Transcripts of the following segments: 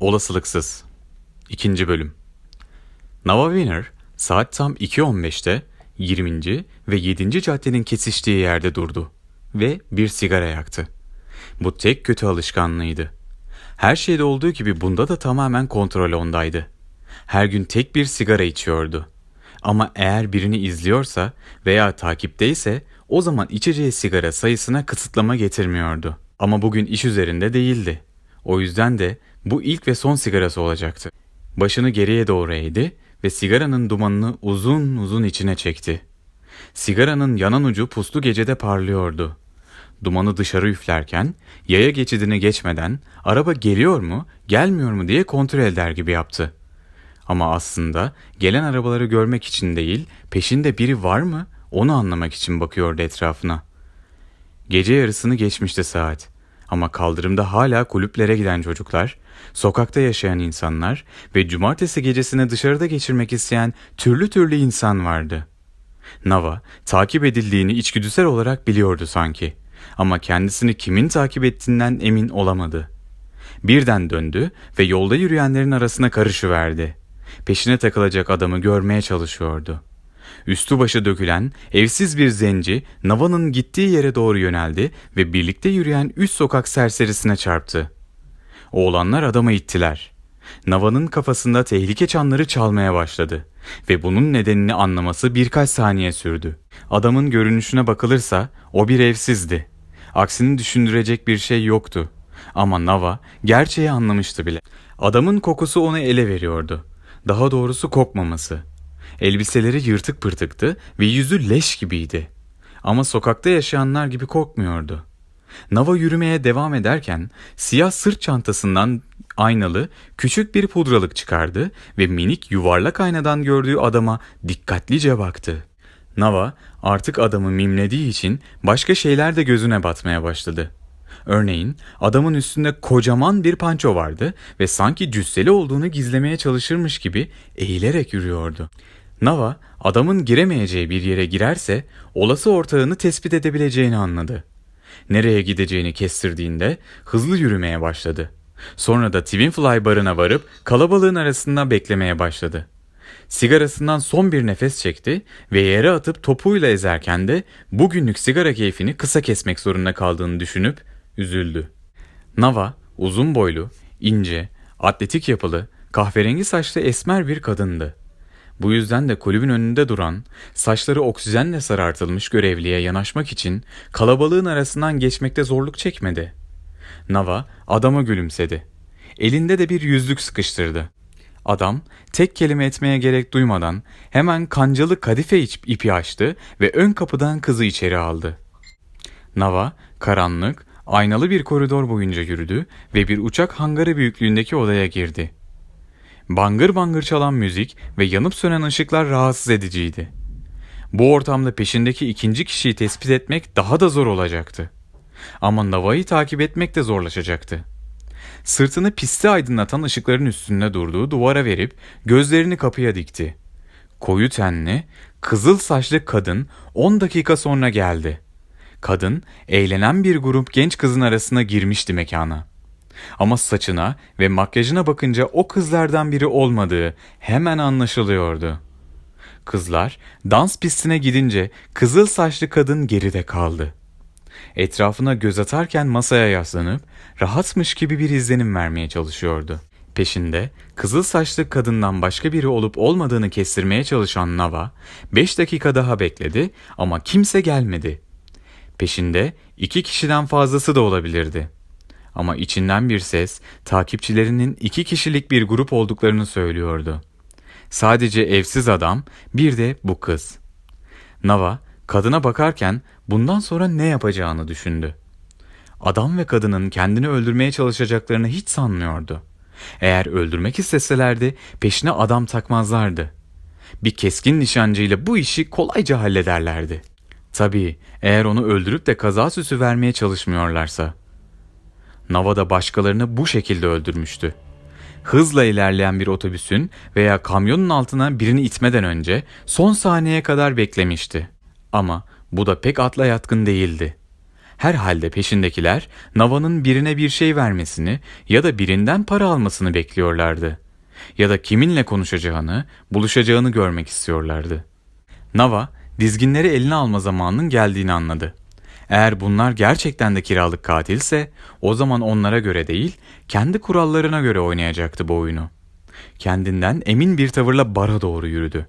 Olasılıksız 2. Bölüm Nava Winner saat tam 2.15'te 20. ve 7. caddenin kesiştiği yerde durdu ve bir sigara yaktı. Bu tek kötü alışkanlığıydı. Her şeyde olduğu gibi bunda da tamamen kontrol ondaydı. Her gün tek bir sigara içiyordu. Ama eğer birini izliyorsa veya takipteyse o zaman içeceği sigara sayısına kısıtlama getirmiyordu. Ama bugün iş üzerinde değildi. O yüzden de bu ilk ve son sigarası olacaktı. Başını geriye doğru eğdi ve sigaranın dumanını uzun uzun içine çekti. Sigaranın yanan ucu puslu gecede parlıyordu. Dumanı dışarı üflerken yaya geçidini geçmeden araba geliyor mu, gelmiyor mu diye kontrol eder gibi yaptı. Ama aslında gelen arabaları görmek için değil, peşinde biri var mı onu anlamak için bakıyordu etrafına. Gece yarısını geçmişti saat. Ama kaldırımda hala kulüplere giden çocuklar, sokakta yaşayan insanlar ve cumartesi gecesini dışarıda geçirmek isteyen türlü türlü insan vardı. Nava takip edildiğini içgüdüsel olarak biliyordu sanki. Ama kendisini kimin takip ettiğinden emin olamadı. Birden döndü ve yolda yürüyenlerin arasına karışıverdi. Peşine takılacak adamı görmeye çalışıyordu. Üstü başı dökülen, evsiz bir zenci Nava'nın gittiği yere doğru yöneldi ve birlikte yürüyen üst sokak serserisine çarptı. Oğlanlar adamı ittiler. Nava'nın kafasında tehlike çanları çalmaya başladı ve bunun nedenini anlaması birkaç saniye sürdü. Adamın görünüşüne bakılırsa o bir evsizdi. Aksini düşündürecek bir şey yoktu. Ama Nava gerçeği anlamıştı bile. Adamın kokusu onu ele veriyordu. Daha doğrusu kokmaması. Elbiseleri yırtık pırtıktı ve yüzü leş gibiydi. Ama sokakta yaşayanlar gibi korkmuyordu. Nava yürümeye devam ederken siyah sırt çantasından aynalı küçük bir pudralık çıkardı ve minik yuvarlak aynadan gördüğü adama dikkatlice baktı. Nava artık adamı mimlediği için başka şeyler de gözüne batmaya başladı. Örneğin adamın üstünde kocaman bir panço vardı ve sanki cüsseli olduğunu gizlemeye çalışırmış gibi eğilerek yürüyordu. Nava adamın giremeyeceği bir yere girerse olası ortağını tespit edebileceğini anladı. Nereye gideceğini kestirdiğinde hızlı yürümeye başladı. Sonra da Twinfly barına varıp kalabalığın arasında beklemeye başladı. Sigarasından son bir nefes çekti ve yere atıp topuyla ezerken de bugünlük sigara keyfini kısa kesmek zorunda kaldığını düşünüp üzüldü. Nava uzun boylu, ince, atletik yapılı, kahverengi saçlı esmer bir kadındı. Bu yüzden de kulübün önünde duran, saçları oksijenle sarartılmış görevliye yanaşmak için kalabalığın arasından geçmekte zorluk çekmedi. Nava adama gülümsedi. Elinde de bir yüzlük sıkıştırdı. Adam tek kelime etmeye gerek duymadan hemen kancalı kadife ipi açtı ve ön kapıdan kızı içeri aldı. Nava karanlık, aynalı bir koridor boyunca yürüdü ve bir uçak hangarı büyüklüğündeki odaya girdi. Bangır bangır çalan müzik ve yanıp sönen ışıklar rahatsız ediciydi. Bu ortamda peşindeki ikinci kişiyi tespit etmek daha da zor olacaktı. Ama Nava'yı takip etmek de zorlaşacaktı. Sırtını piste aydınlatan ışıkların üstünde durduğu duvara verip gözlerini kapıya dikti. Koyu tenli, kızıl saçlı kadın 10 dakika sonra geldi. Kadın eğlenen bir grup genç kızın arasına girmişti mekana. Ama saçına ve makyajına bakınca o kızlardan biri olmadığı hemen anlaşılıyordu. Kızlar dans pistine gidince kızıl saçlı kadın geride kaldı. Etrafına göz atarken masaya yaslanıp rahatmış gibi bir izlenim vermeye çalışıyordu. Peşinde kızıl saçlı kadından başka biri olup olmadığını kestirmeye çalışan Nava 5 dakika daha bekledi ama kimse gelmedi. Peşinde iki kişiden fazlası da olabilirdi. Ama içinden bir ses takipçilerinin iki kişilik bir grup olduklarını söylüyordu. Sadece evsiz adam, bir de bu kız. Nava kadına bakarken bundan sonra ne yapacağını düşündü. Adam ve kadının kendini öldürmeye çalışacaklarını hiç sanmıyordu. Eğer öldürmek isteselerdi peşine adam takmazlardı. Bir keskin nişancıyla bu işi kolayca hallederlerdi. Tabii eğer onu öldürüp de kaza süsü vermeye çalışmıyorlarsa. Nava'da başkalarını bu şekilde öldürmüştü. Hızla ilerleyen bir otobüsün veya kamyonun altına birini itmeden önce son saniyeye kadar beklemişti. Ama bu da pek atla yatkın değildi. Herhalde peşindekiler Nava'nın birine bir şey vermesini ya da birinden para almasını bekliyorlardı. Ya da kiminle konuşacağını, buluşacağını görmek istiyorlardı. Nava, dizginleri eline alma zamanının geldiğini anladı. Eğer bunlar gerçekten de kiralık katilse, o zaman onlara göre değil, kendi kurallarına göre oynayacaktı bu oyunu. Kendinden emin bir tavırla bara doğru yürüdü.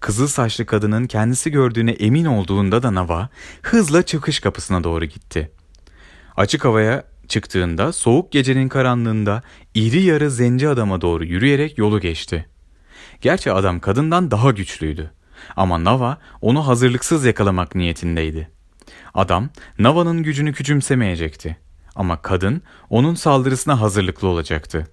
Kızıl saçlı kadının kendisi gördüğüne emin olduğunda da Nava hızla çıkış kapısına doğru gitti. Açık havaya çıktığında soğuk gecenin karanlığında iri yarı zenci adama doğru yürüyerek yolu geçti. Gerçi adam kadından daha güçlüydü. Ama Nava onu hazırlıksız yakalamak niyetindeydi. Adam Nava'nın gücünü küçümsemeyecekti. Ama kadın onun saldırısına hazırlıklı olacaktı.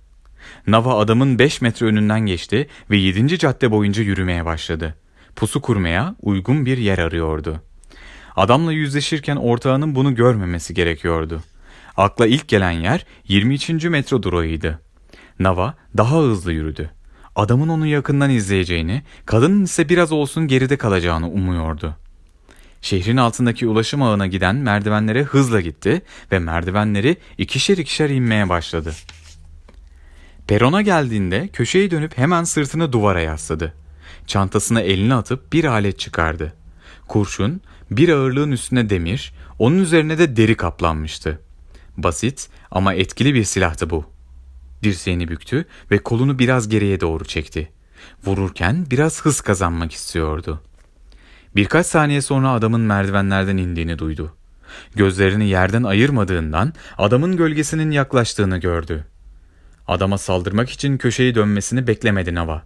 Nava adamın 5 metre önünden geçti ve 7. cadde boyunca yürümeye başladı. Pusu kurmaya uygun bir yer arıyordu. Adamla yüzleşirken ortağının bunu görmemesi gerekiyordu. Akla ilk gelen yer 23. metro durağıydı. Nava daha hızlı yürüdü. Adamın onu yakından izleyeceğini, kadının ise biraz olsun geride kalacağını umuyordu. Şehrin altındaki ulaşım ağına giden merdivenlere hızla gitti ve merdivenleri ikişer ikişer inmeye başladı. Perona geldiğinde köşeyi dönüp hemen sırtını duvara yasladı. Çantasına elini atıp bir alet çıkardı. Kurşun, bir ağırlığın üstüne demir, onun üzerine de deri kaplanmıştı. Basit ama etkili bir silahtı bu. Dirseğini büktü ve kolunu biraz geriye doğru çekti. Vururken biraz hız kazanmak istiyordu. Birkaç saniye sonra adamın merdivenlerden indiğini duydu. Gözlerini yerden ayırmadığından adamın gölgesinin yaklaştığını gördü. Adama saldırmak için köşeyi dönmesini beklemedi Nava.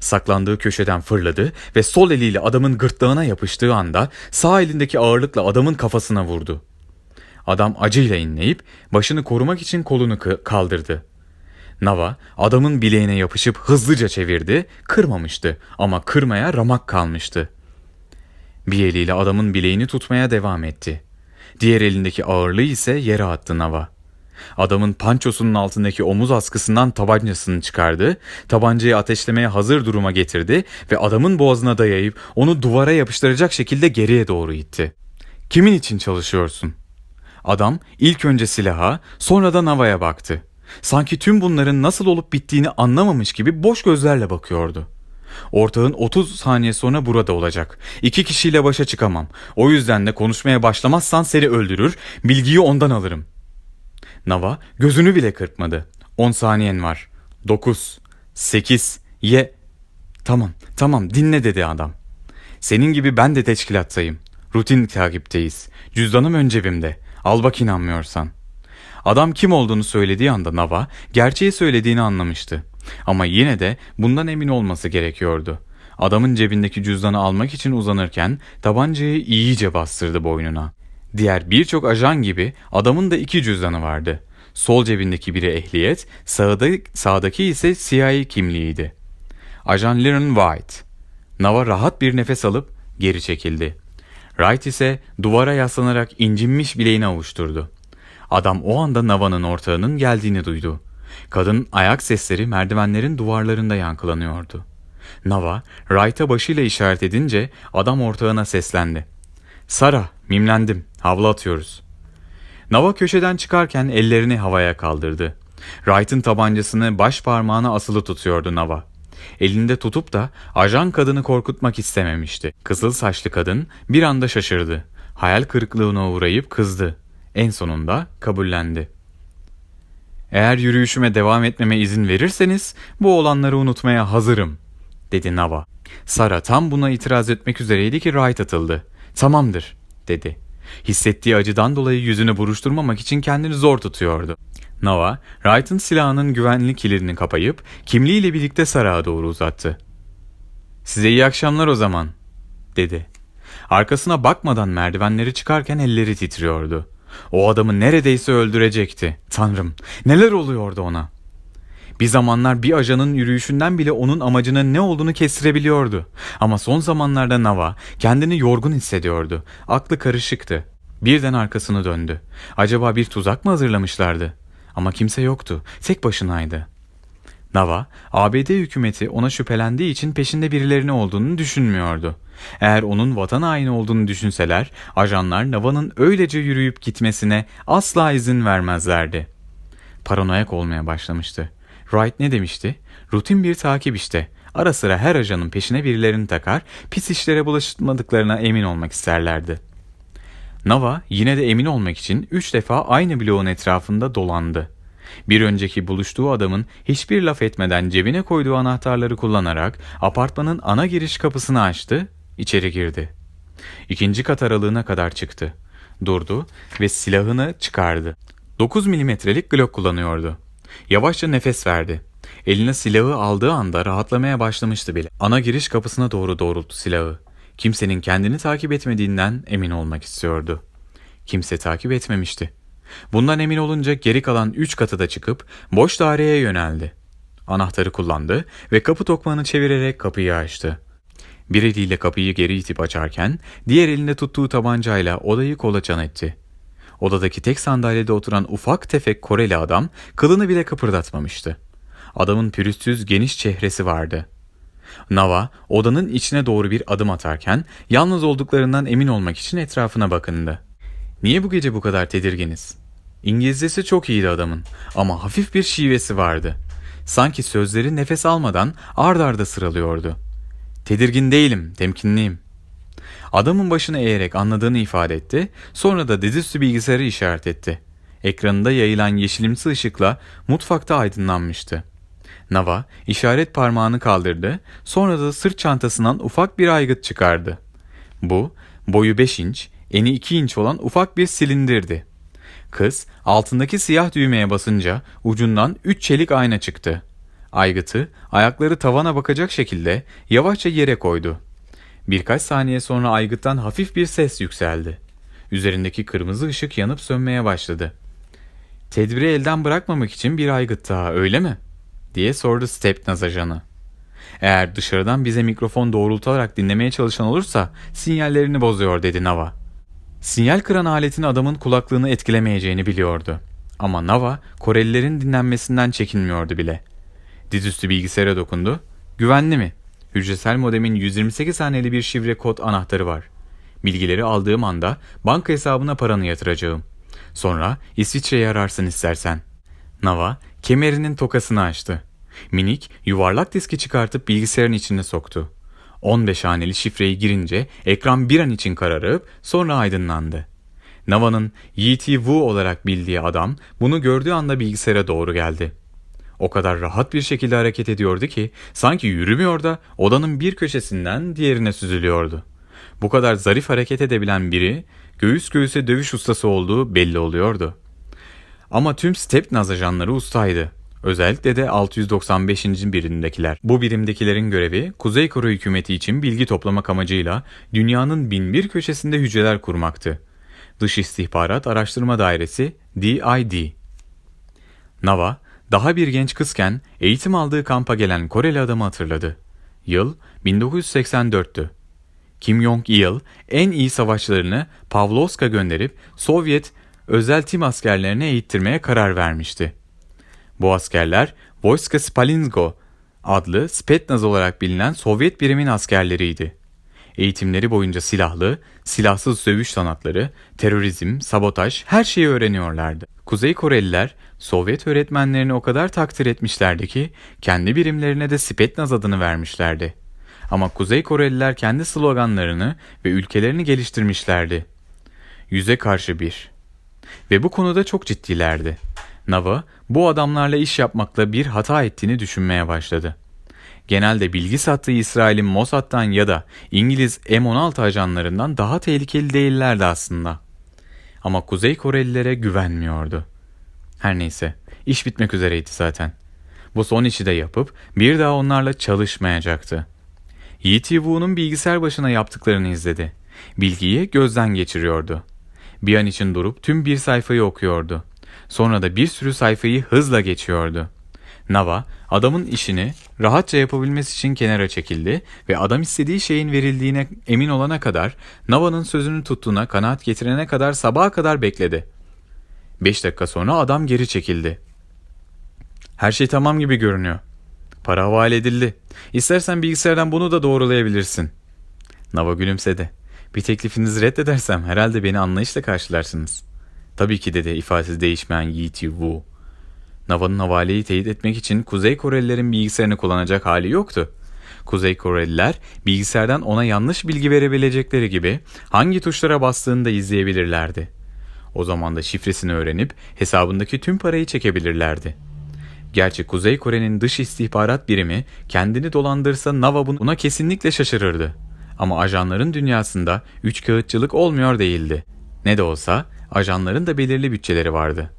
Saklandığı köşeden fırladı ve sol eliyle adamın gırtlağına yapıştığı anda sağ elindeki ağırlıkla adamın kafasına vurdu. Adam acıyla inleyip başını korumak için kolunu kaldırdı. Nava adamın bileğine yapışıp hızlıca çevirdi, kırmamıştı ama kırmaya ramak kalmıştı. Bir eliyle adamın bileğini tutmaya devam etti. Diğer elindeki ağırlığı ise yere attı Nava. Adamın pançosunun altındaki omuz askısından tabancasını çıkardı, tabancayı ateşlemeye hazır duruma getirdi ve adamın boğazına dayayıp onu duvara yapıştıracak şekilde geriye doğru itti. Kimin için çalışıyorsun? Adam ilk önce silaha, sonra da Nava'ya baktı. Sanki tüm bunların nasıl olup bittiğini anlamamış gibi boş gözlerle bakıyordu. Ortağın 30 saniye sonra burada olacak. İki kişiyle başa çıkamam. O yüzden de konuşmaya başlamazsan seni öldürür, bilgiyi ondan alırım. Nava gözünü bile kırpmadı. 10 saniyen var. 9, 8, ye... Tamam, tamam dinle dedi adam. Senin gibi ben de teşkilattayım. Rutin takipteyiz. Cüzdanım ön cebimde. Al bak inanmıyorsan. Adam kim olduğunu söylediği anda Nava gerçeği söylediğini anlamıştı. Ama yine de bundan emin olması gerekiyordu. Adamın cebindeki cüzdanı almak için uzanırken tabancayı iyice bastırdı boynuna. Diğer birçok ajan gibi adamın da iki cüzdanı vardı. Sol cebindeki biri ehliyet, sağda, sağdaki ise CIA kimliğiydi. Ajan Lyron White. Nava rahat bir nefes alıp geri çekildi. Wright ise duvara yaslanarak incinmiş bileğini avuşturdu. Adam o anda Nava'nın ortağının geldiğini duydu. Kadın ayak sesleri merdivenlerin duvarlarında yankılanıyordu. Nava, Wright'a başıyla işaret edince adam ortağına seslendi. Sara, mimlendim, havlu atıyoruz. Nava köşeden çıkarken ellerini havaya kaldırdı. Wright'ın tabancasını baş parmağına asılı tutuyordu Nava. Elinde tutup da ajan kadını korkutmak istememişti. Kızıl saçlı kadın bir anda şaşırdı. Hayal kırıklığına uğrayıp kızdı. En sonunda kabullendi. Eğer yürüyüşüme devam etmeme izin verirseniz bu olanları unutmaya hazırım, dedi Nava. Sara tam buna itiraz etmek üzereydi ki Wright atıldı. Tamamdır, dedi. Hissettiği acıdan dolayı yüzünü buruşturmamak için kendini zor tutuyordu. Nava, Wright'ın silahının güvenlik kilidini kapayıp kimliğiyle birlikte Sara'ya doğru uzattı. Size iyi akşamlar o zaman, dedi. Arkasına bakmadan merdivenleri çıkarken elleri titriyordu. O adamı neredeyse öldürecekti. Tanrım, neler oluyordu ona? Bir zamanlar bir ajanın yürüyüşünden bile onun amacının ne olduğunu kestirebiliyordu. Ama son zamanlarda Nava kendini yorgun hissediyordu. Aklı karışıktı. Birden arkasını döndü. Acaba bir tuzak mı hazırlamışlardı? Ama kimse yoktu. Tek başınaydı. Nava, ABD hükümeti ona şüphelendiği için peşinde birilerinin olduğunu düşünmüyordu. Eğer onun vatan haini olduğunu düşünseler, ajanlar Nava'nın öylece yürüyüp gitmesine asla izin vermezlerdi. Paranoyak olmaya başlamıştı. Wright ne demişti? Rutin bir takip işte. Ara sıra her ajanın peşine birilerini takar, pis işlere bulaşmadıklarına emin olmak isterlerdi. Nava yine de emin olmak için üç defa aynı bloğun etrafında dolandı. Bir önceki buluştuğu adamın hiçbir laf etmeden cebine koyduğu anahtarları kullanarak apartmanın ana giriş kapısını açtı, içeri girdi. İkinci kat aralığına kadar çıktı. Durdu ve silahını çıkardı. 9 milimetrelik Glock kullanıyordu. Yavaşça nefes verdi. Eline silahı aldığı anda rahatlamaya başlamıştı bile. Ana giriş kapısına doğru doğrulttu silahı. Kimsenin kendini takip etmediğinden emin olmak istiyordu. Kimse takip etmemişti. Bundan emin olunca geri kalan üç katı da çıkıp boş daireye yöneldi. Anahtarı kullandı ve kapı tokmağını çevirerek kapıyı açtı. Bir eliyle kapıyı geri itip açarken diğer elinde tuttuğu tabancayla odayı kolaçan etti. Odadaki tek sandalyede oturan ufak tefek Koreli adam kılını bile kıpırdatmamıştı. Adamın pürüzsüz geniş çehresi vardı. Nava odanın içine doğru bir adım atarken yalnız olduklarından emin olmak için etrafına bakındı. Niye bu gece bu kadar tedirginiz? İngilizcesi çok iyiydi adamın ama hafif bir şivesi vardı. Sanki sözleri nefes almadan ard arda sıralıyordu. Tedirgin değilim, temkinliyim. Adamın başını eğerek anladığını ifade etti, sonra da dizüstü bilgisayarı işaret etti. Ekranında yayılan yeşilimsi ışıkla mutfakta aydınlanmıştı. Nava işaret parmağını kaldırdı, sonra da sırt çantasından ufak bir aygıt çıkardı. Bu, boyu 5 inç, eni 2 inç olan ufak bir silindirdi. Kız altındaki siyah düğmeye basınca ucundan 3 çelik ayna çıktı. Aygıtı ayakları tavana bakacak şekilde yavaşça yere koydu. Birkaç saniye sonra aygıttan hafif bir ses yükseldi. Üzerindeki kırmızı ışık yanıp sönmeye başladı. Tedbiri elden bırakmamak için bir aygıt daha öyle mi? diye sordu Stepnaz ajanı. Eğer dışarıdan bize mikrofon doğrultularak dinlemeye çalışan olursa sinyallerini bozuyor dedi Nava. Sinyal kıran aletin adamın kulaklığını etkilemeyeceğini biliyordu. Ama Nava Korelilerin dinlenmesinden çekinmiyordu bile. Dizüstü bilgisayara dokundu. Güvenli mi? Hücresel modemin 128 haneli bir şifre kod anahtarı var. Bilgileri aldığım anda banka hesabına paranı yatıracağım. Sonra İsviçre'yi ararsın istersen. Nava kemerinin tokasını açtı. Minik yuvarlak diski çıkartıp bilgisayarın içine soktu. 15 haneli şifreyi girince ekran bir an için kararıp sonra aydınlandı. Nava'nın Yi Wu olarak bildiği adam bunu gördüğü anda bilgisayara doğru geldi. O kadar rahat bir şekilde hareket ediyordu ki sanki yürümüyor da odanın bir köşesinden diğerine süzülüyordu. Bu kadar zarif hareket edebilen biri göğüs göğüse dövüş ustası olduğu belli oluyordu. Ama tüm Stepnaz ajanları ustaydı. Özellikle de 695. birimdekiler. Bu birimdekilerin görevi Kuzey Kore hükümeti için bilgi toplamak amacıyla dünyanın binbir köşesinde hücreler kurmaktı. Dış İstihbarat Araştırma Dairesi DID. Nava, daha bir genç kızken eğitim aldığı kampa gelen Koreli adamı hatırladı. Yıl 1984'tü. Kim Jong-il en iyi savaşçılarını Pavlovsk'a gönderip Sovyet özel tim askerlerine eğittirmeye karar vermişti. Bu askerler Vojska Spalingo adlı Spetnaz olarak bilinen Sovyet birimin askerleriydi. Eğitimleri boyunca silahlı, silahsız dövüş sanatları, terörizm, sabotaj her şeyi öğreniyorlardı. Kuzey Koreliler Sovyet öğretmenlerini o kadar takdir etmişlerdi ki kendi birimlerine de Spetnaz adını vermişlerdi. Ama Kuzey Koreliler kendi sloganlarını ve ülkelerini geliştirmişlerdi. Yüze karşı bir. Ve bu konuda çok ciddilerdi. Nava bu adamlarla iş yapmakla bir hata ettiğini düşünmeye başladı. Genelde bilgi sattığı İsrail'in Mossad'dan ya da İngiliz M16 ajanlarından daha tehlikeli değillerdi aslında. Ama Kuzey Korelilere güvenmiyordu. Her neyse, iş bitmek üzereydi zaten. Bu son işi de yapıp bir daha onlarla çalışmayacaktı. Yi Wu'nun bilgisayar başına yaptıklarını izledi. Bilgiyi gözden geçiriyordu. Bir an için durup tüm bir sayfayı okuyordu. Sonra da bir sürü sayfayı hızla geçiyordu. Nava adamın işini rahatça yapabilmesi için kenara çekildi ve adam istediği şeyin verildiğine emin olana kadar Nava'nın sözünü tuttuğuna kanaat getirene kadar sabaha kadar bekledi. Beş dakika sonra adam geri çekildi. Her şey tamam gibi görünüyor. Para havale edildi. İstersen bilgisayardan bunu da doğrulayabilirsin. Nava gülümsedi. Bir teklifinizi reddedersem herhalde beni anlayışla karşılarsınız. Tabii ki dedi ifadesi değişmeyen Yi Wu. Nava'nın havaleyi teyit etmek için Kuzey Korelilerin bilgisayarını kullanacak hali yoktu. Kuzey Koreliler bilgisayardan ona yanlış bilgi verebilecekleri gibi hangi tuşlara bastığını da izleyebilirlerdi. O zaman da şifresini öğrenip hesabındaki tüm parayı çekebilirlerdi. Gerçi Kuzey Kore'nin dış istihbarat birimi kendini dolandırsa Nava buna kesinlikle şaşırırdı. Ama ajanların dünyasında üç kağıtçılık olmuyor değildi. Ne de olsa ajanların da belirli bütçeleri vardı.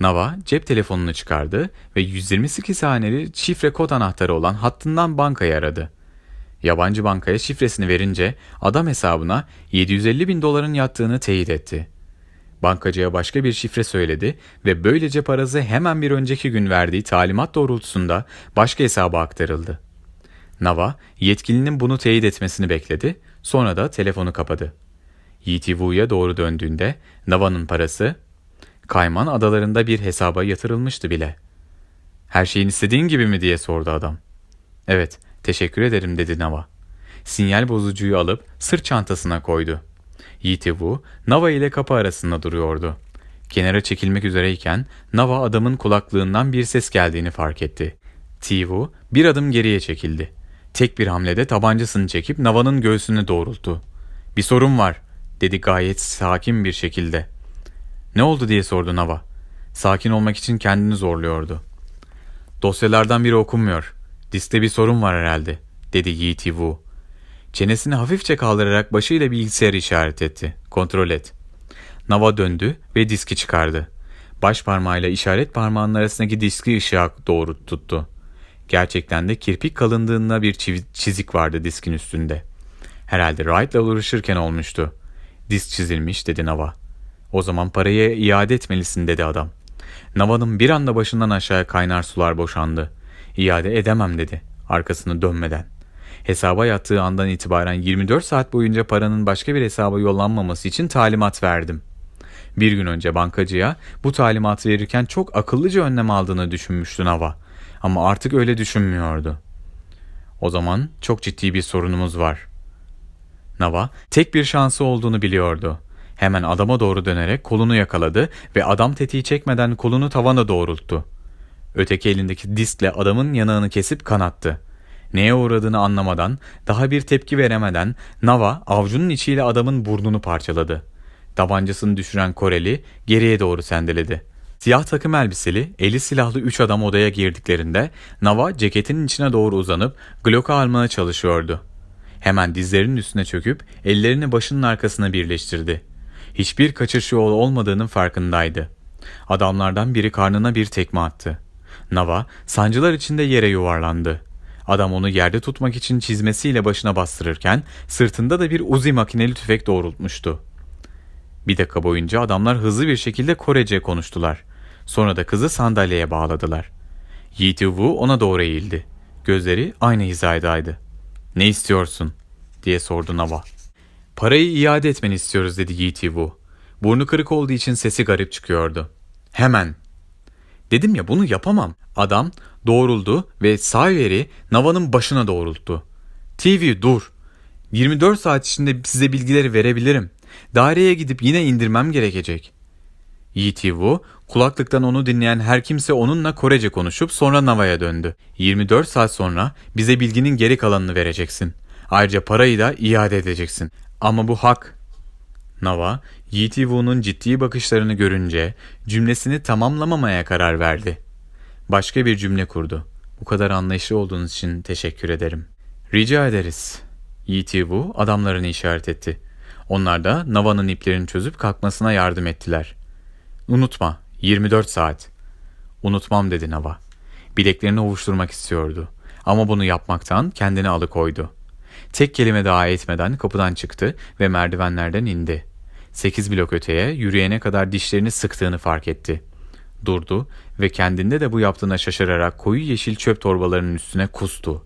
Nava cep telefonunu çıkardı ve 128 haneli şifre kod anahtarı olan hattından bankayı aradı. Yabancı bankaya şifresini verince adam hesabına 750 bin doların yattığını teyit etti. Bankacıya başka bir şifre söyledi ve böylece parası hemen bir önceki gün verdiği talimat doğrultusunda başka hesaba aktarıldı. Nava yetkilinin bunu teyit etmesini bekledi, sonra da telefonu kapadı. Yitivu'ya doğru döndüğünde Nava'nın parası Kayman adalarında bir hesaba yatırılmıştı bile. Her şeyin istediğin gibi mi diye sordu adam. Evet, teşekkür ederim dedi Nava. Sinyal bozucuyu alıp sırt çantasına koydu. Yitivu, Nava ile kapı arasında duruyordu. Kenara çekilmek üzereyken Nava adamın kulaklığından bir ses geldiğini fark etti. Tivu bir adım geriye çekildi. Tek bir hamlede tabancasını çekip Nava'nın göğsünü doğrulttu. Bir sorun var, dedi gayet sakin bir şekilde. Ne oldu diye sordu Nava. Sakin olmak için kendini zorluyordu. Dosyalardan biri okunmuyor. Diskte bir sorun var herhalde, dedi Yi Wu. Çenesini hafifçe kaldırarak başıyla bilgisayarı işaret etti. Kontrol et. Nava döndü ve diski çıkardı. Baş parmağıyla işaret parmağının arasındaki diski ışığa doğru tuttu. Gerçekten de kirpik kalınlığında bir çizik vardı diskin üstünde. Herhalde Wright'la uğraşırken olmuştu. Disk çizilmiş dedi Nava. O zaman parayı iade etmelisin dedi adam. Nava'nın bir anda başından aşağıya kaynar sular boşandı. İade edemem dedi arkasını dönmeden. Hesaba yattığı andan itibaren 24 saat boyunca paranın başka bir hesaba yollanmaması için talimat verdim. Bir gün önce bankacıya bu talimatı verirken çok akıllıca önlem aldığını düşünmüştü Nava. Ama artık öyle düşünmüyordu. O zaman çok ciddi bir sorunumuz var. Nava tek bir şansı olduğunu biliyordu. Hemen adama doğru dönerek kolunu yakaladı ve adam tetiği çekmeden kolunu tavana doğrulttu. Öteki elindeki diskle adamın yanağını kesip kanattı. Neye uğradığını anlamadan, daha bir tepki veremeden Nava avcunun içiyle adamın burnunu parçaladı. Tabancasını düşüren Koreli geriye doğru sendeledi. Siyah takım elbiseli, eli silahlı üç adam odaya girdiklerinde Nava ceketinin içine doğru uzanıp Glock'u almaya çalışıyordu. Hemen dizlerinin üstüne çöküp ellerini başının arkasına birleştirdi. Hiçbir kaçış yolu olmadığının farkındaydı. Adamlardan biri karnına bir tekme attı. Nava sancılar içinde yere yuvarlandı. Adam onu yerde tutmak için çizmesiyle başına bastırırken sırtında da bir uzi makineli tüfek doğrultmuştu. Bir dakika boyunca adamlar hızlı bir şekilde Korece konuştular. Sonra da kızı sandalyeye bağladılar. Yi Wu ona doğru eğildi. Gözleri aynı hizadaydı. Ne istiyorsun? diye sordu Nava. Parayı iade etmeni istiyoruz dedi Yi Wu. Burnu kırık olduğu için sesi garip çıkıyordu. Hemen. Dedim ya bunu yapamam. Adam doğruldu ve Sayver'i Nava'nın başına doğrulttu. TV dur. 24 saat içinde size bilgileri verebilirim. Daireye gidip yine indirmem gerekecek. Yi Wu kulaklıktan onu dinleyen her kimse onunla Korece konuşup sonra Nava'ya döndü. 24 saat sonra bize bilginin geri kalanını vereceksin. Ayrıca parayı da iade edeceksin. Ama bu hak. Nava, Yi Wu'nun ciddi bakışlarını görünce cümlesini tamamlamamaya karar verdi. Başka bir cümle kurdu. Bu kadar anlayışlı olduğunuz için teşekkür ederim. Rica ederiz. Yi Wu adamlarını işaret etti. Onlar da Nava'nın iplerini çözüp kalkmasına yardım ettiler. Unutma, 24 saat. Unutmam dedi Nava. Bileklerini ovuşturmak istiyordu. Ama bunu yapmaktan kendini alıkoydu. Tek kelime daha etmeden kapıdan çıktı ve merdivenlerden indi. Sekiz blok öteye yürüyene kadar dişlerini sıktığını fark etti. Durdu ve kendinde de bu yaptığına şaşırarak koyu yeşil çöp torbalarının üstüne kustu.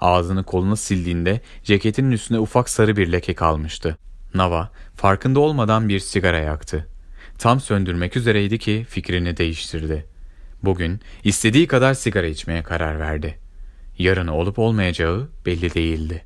Ağzını kolunu sildiğinde ceketinin üstüne ufak sarı bir leke kalmıştı. Nava farkında olmadan bir sigara yaktı. Tam söndürmek üzereydi ki fikrini değiştirdi. Bugün istediği kadar sigara içmeye karar verdi. Yarın olup olmayacağı belli değildi.